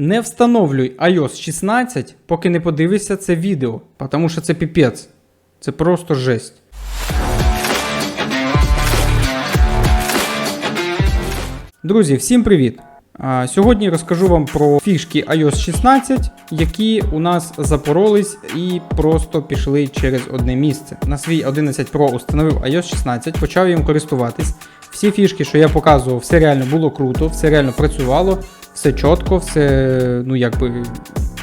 Не встановлюй iOS 16, поки не подивишся це відео, тому що це піпець. Це просто жесть. Друзі, всім привіт! Сьогодні розкажу вам про фішки iOS 16, які у нас запоролись і просто пішли через одне місце. На свій 11 Pro установив iOS 16, почав їм користуватись. Всі фішки, що я показував, все реально було круто, все реально працювало, все чітко, все ну якби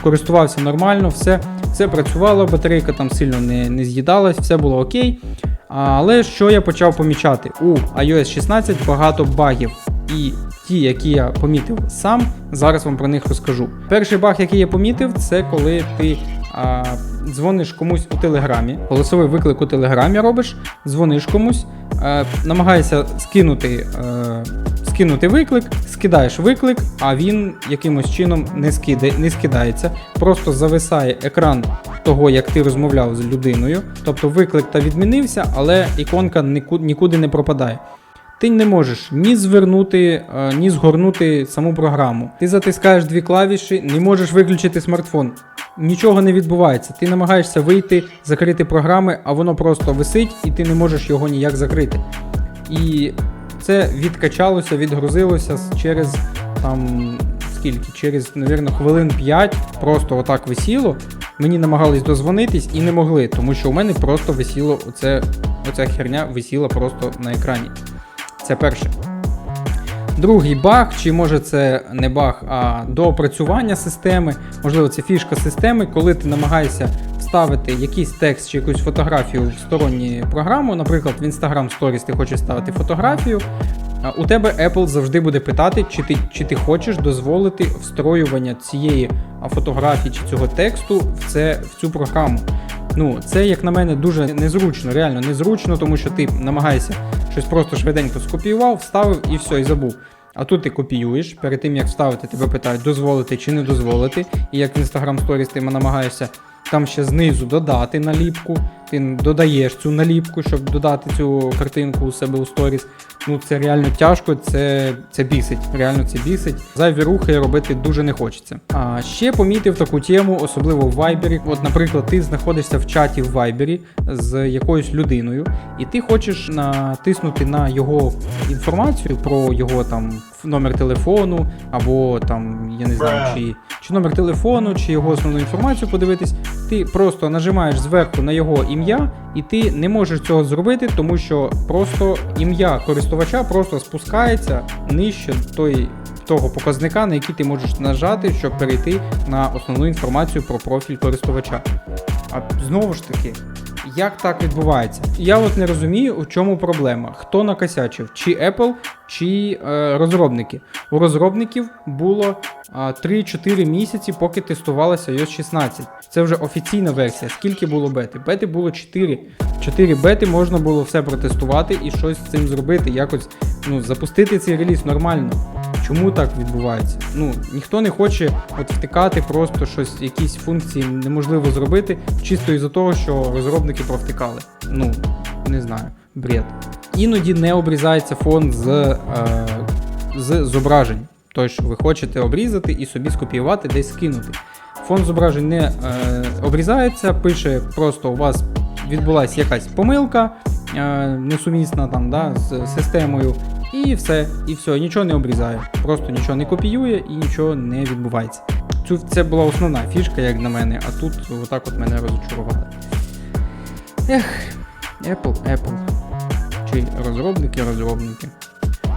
користувався нормально, все, все працювало, батарейка там сильно не, не з'їдалась, все було окей. Але що я почав помічати? У iOS 16 багато багів. І ті, які я помітив сам, зараз вам про них розкажу. Перший баг, який я помітив, це коли ти а, дзвониш комусь у телеграмі, голосовий виклик у телеграмі робиш, дзвониш комусь, намагаєшся скинути, скинути виклик, скидаєш виклик, а він якимось чином не, скида, не скидається. Просто зависає екран того, як ти розмовляв з людиною. Тобто виклик та відмінився, але іконка нікуди, нікуди не пропадає. Ти не можеш ні звернути, е, ні згорнути саму програму. Ти затискаєш дві клавіші, не можеш виключити смартфон. Нічого не відбувається. Ти намагаєшся вийти, закрити програми, а воно просто висить і ти не можеш його ніяк закрити. І це відкачалося, відгрузилося через там скільки? Через, мабуть, хвилин 5 просто отак висіло. Мені намагались дозвонитись і не могли, тому що у мене просто висіло оце, оця херня висіла просто на екрані. Це перше. Другий баг, чи може це не баг, а доопрацювання системи, можливо, це фішка системи, коли ти намагаєшся вставити якийсь текст чи якусь фотографію в сторонню програму, наприклад, в Instagram Stories ти хочеш ставити фотографію. У тебе Apple завжди буде питати, чи ти чи ти хочеш дозволити встроювання цієї фотографії чи цього тексту в, це, в цю програму. Ну, це, як на мене, дуже незручно, реально незручно, тому що ти намагаєшся щось просто швиденько скопіював, вставив і все, і забув. А тут ти копіюєш, перед тим як вставити, тебе питають, дозволити чи не дозволити. І як в Instagram Stories ти намагаєшся там ще знизу додати наліпку, ти додаєш цю наліпку, щоб додати цю картинку у себе у Stories. Ну це реально тяжко, це це бісить. Реально це бісить. Зайві рухи робити дуже не хочеться. А ще помітив таку тему, особливо в Viber. От, наприклад, ти знаходишся в чаті в Viber з якоюсь людиною, і ти хочеш натиснути на його інформацію про його там номер телефону, або там, я не знаю, чи, чи номер телефону, чи його основну інформацію подивитись. Ти просто нажимаєш зверху на його ім'я, і ти не можеш цього зробити, тому що просто ім'я користувача просто спускається нижче той. Того показника, на який ти можеш нажати, щоб перейти на основну інформацію про профіль користувача. А знову ж таки, як так відбувається? Я от не розумію, у чому проблема. Хто накосячив? Чи Apple, чи е, розробники? У розробників було е, 3-4 місяці, поки тестувалася iOS 16. Це вже офіційна версія. Скільки було бети? Бети було 4. 4 бети можна було все протестувати і щось з цим зробити, якось ну, запустити цей реліз нормально. Чому так відбувається? Ну, ніхто не хоче от втикати просто щось, якісь функції неможливо зробити, чисто із-за того, що розробники провтикали. Ну, не знаю, бред. Іноді не обрізається фон з, е, з зображень. Що ви хочете обрізати і собі скопіювати, десь скинути. Фон зображень не е, обрізається, пише просто у вас відбулася якась помилка, е, несумісна там, да, з системою. І все, і все, нічого не обрізає. Просто нічого не копіює і нічого не відбувається. Це була основна фішка, як на мене, а тут отак от мене розочарували. Ех, Apple, Apple. Чи розробники, розробники.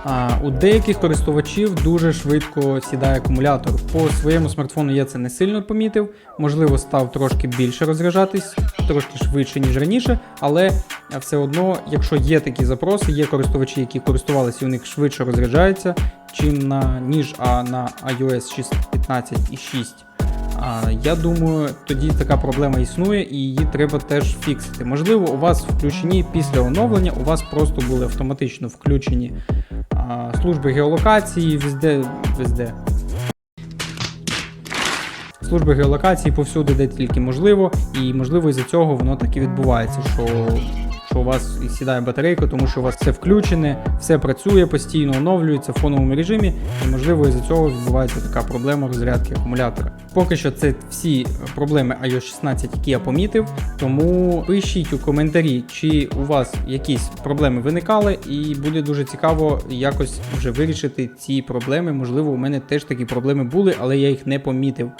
А у деяких користувачів дуже швидко сідає акумулятор. По своєму смартфону я це не сильно помітив, можливо, став трошки більше розряджатись, трошки швидше, ніж раніше, але все одно, якщо є такі запроси, є користувачі, які користувалися і у них швидше розряджається, чим на ніж а на iOS 15.6. А, Я думаю, тоді така проблема існує і її треба теж фіксити. Можливо, у вас включені після оновлення, у вас просто були автоматично включені а, служби геолокації, везде, везде. Служби геолокації повсюди, де тільки можливо, і можливо із-за цього воно так і відбувається, що що у вас сідає батарейка, тому що у вас все включене, все працює постійно, оновлюється в фоновому режимі, і можливо із-за цього відбувається така проблема розрядки акумулятора. Поки що це всі проблеми iOS 16, які я помітив. Тому пишіть у коментарі, чи у вас якісь проблеми виникали, і буде дуже цікаво якось вже вирішити ці проблеми. Можливо, у мене теж такі проблеми були, але я їх не помітив.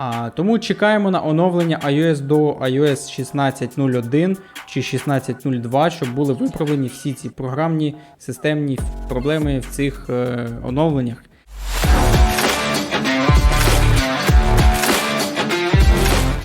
А, тому чекаємо на оновлення iOS до iOS 16.01 чи 16.02, щоб були виправлені всі ці програмні системні проблеми в цих е, оновленнях.